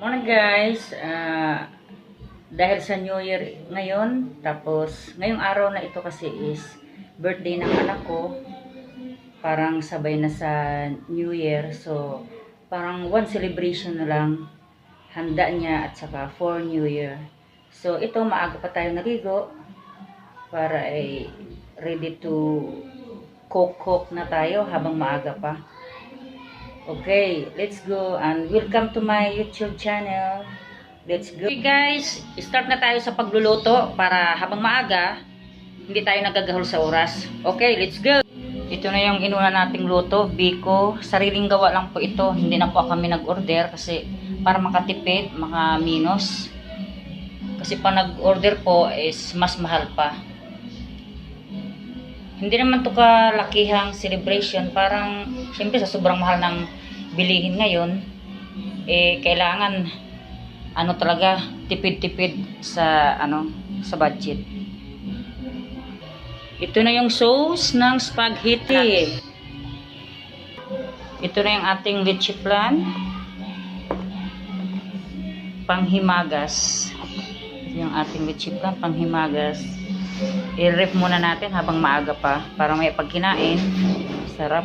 Morning guys, Ah, dahil sa New Year ngayon, tapos ngayong araw na ito kasi is birthday ng anak ko. Parang sabay na sa New Year, so parang one celebration na lang handa niya at saka for New Year. So ito maaga pa tayo naligo para ay ready to cook-cook na tayo habang maaga pa. Okay, let's go and welcome to my YouTube channel. Let's go. Okay guys, start na tayo sa pagluluto para habang maaga, hindi tayo nagagahol sa oras. Okay, let's go. Ito na yung inuna nating luto, biko. Sariling gawa lang po ito. Hindi na po kami nag-order kasi para makatipid, maka-minus. Kasi pa nag-order po is mas mahal pa. Hindi naman to kalakihang celebration. Parang, syempre sa sobrang mahal ng bilihin ngayon, eh, kailangan, ano talaga, tipid-tipid sa, ano, sa budget. Ito na yung sauce ng spaghetti. Ito na yung ating leche plan. Panghimagas. Ito yung ating leche plan, panghimagas. I-ref muna natin habang maaga pa para may pagkinain. Sarap.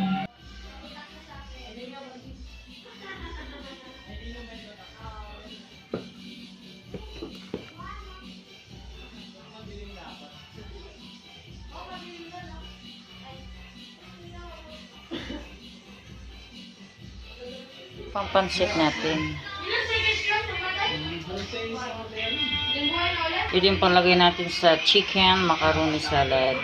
Pampansit natin. Ito yung panglagay natin sa chicken macaroni salad.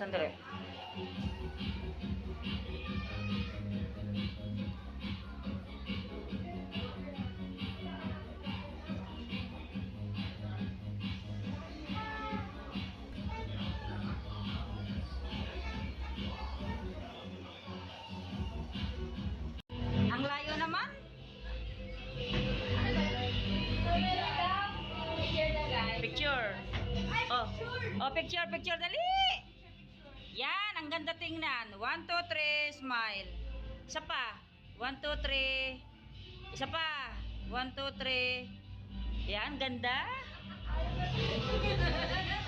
Sandali. Ang layo naman. Picture. Oh. Oh, picture, picture, dali. Yan, ang ganda tingnan. 1, 2, 3, smile. Isa pa. 1, 2, 3. Isa pa. 1, 2, 3. Yan, ganda. Kalalagay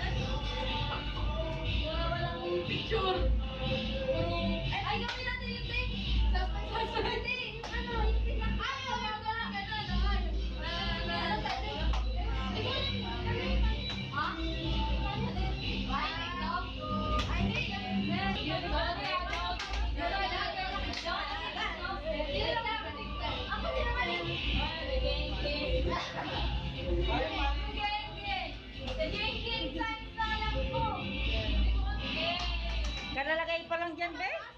pa lang dyan, be.